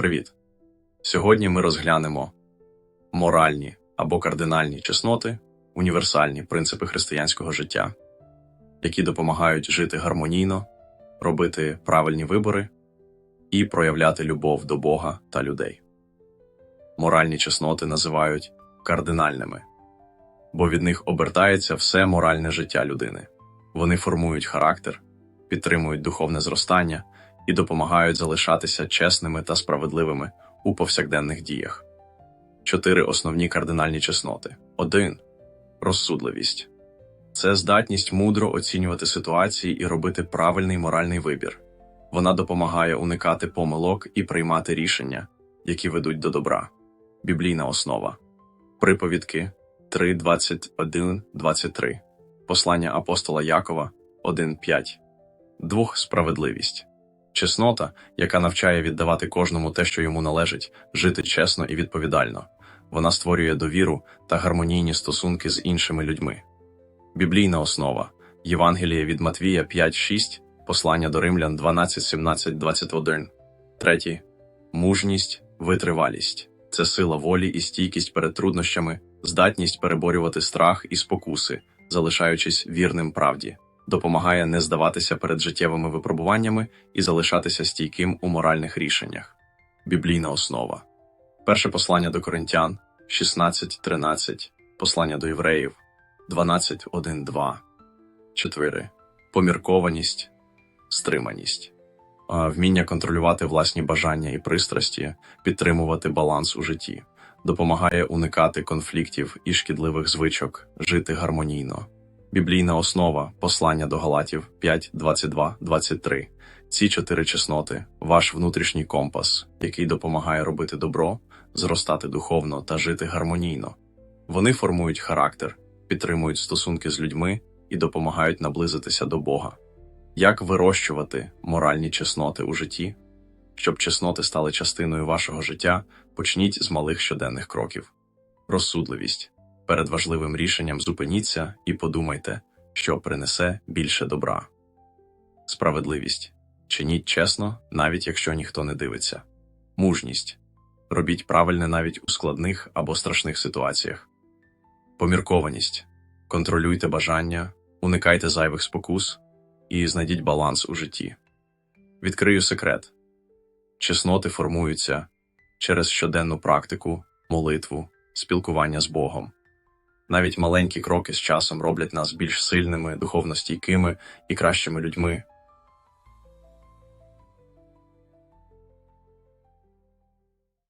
Привіт! Сьогодні ми розглянемо моральні або кардинальні чесноти, універсальні принципи християнського життя, які допомагають жити гармонійно, робити правильні вибори і проявляти любов до Бога та людей. Моральні чесноти називають кардинальними, бо від них обертається все моральне життя людини. Вони формують характер, підтримують духовне зростання і допомагають залишатися чесними та справедливими у повсякденних діях. Чотири основні кардинальні чесноти. 1. Розсудливість це здатність мудро оцінювати ситуації і робити правильний моральний вибір. Вона допомагає уникати помилок і приймати рішення, які ведуть до добра. Біблійна основа. Приповідки 3, 21, 23. Послання апостола Якова 1.5. Двох справедливість. Чеснота, яка навчає віддавати кожному те, що йому належить, жити чесно і відповідально. Вона створює довіру та гармонійні стосунки з іншими людьми. Біблійна основа Євангеліє від Матвія 5.6, послання до Римлян 12.17.21. Третє. Мужність, витривалість це сила волі і стійкість перед труднощами, здатність переборювати страх і спокуси, залишаючись вірним правді допомагає не здаватися перед життєвими випробуваннями і залишатися стійким у моральних рішеннях. Біблійна основа. Перше послання до Коринтян 16.13, послання до євреїв 12.1.2, 4. Поміркованість, стриманість, вміння контролювати власні бажання і пристрасті, підтримувати баланс у житті, допомагає уникати конфліктів і шкідливих звичок, жити гармонійно. Біблійна основа послання до Галатів 5, 22, 23. Ці чотири чесноти ваш внутрішній компас, який допомагає робити добро, зростати духовно та жити гармонійно. Вони формують характер, підтримують стосунки з людьми і допомагають наблизитися до Бога. Як вирощувати моральні чесноти у житті? Щоб чесноти стали частиною вашого життя, почніть з малих щоденних кроків. Розсудливість перед важливим рішенням зупиніться і подумайте, що принесе більше добра. Справедливість чиніть чесно, навіть якщо ніхто не дивиться. Мужність робіть правильне навіть у складних або страшних ситуаціях. Поміркованість контролюйте бажання, уникайте зайвих спокус і знайдіть баланс у житті. Відкрию секрет. Чесноти формуються через щоденну практику, молитву, спілкування з Богом. Навіть маленькі кроки з часом роблять нас більш сильними, духовно стійкими і кращими людьми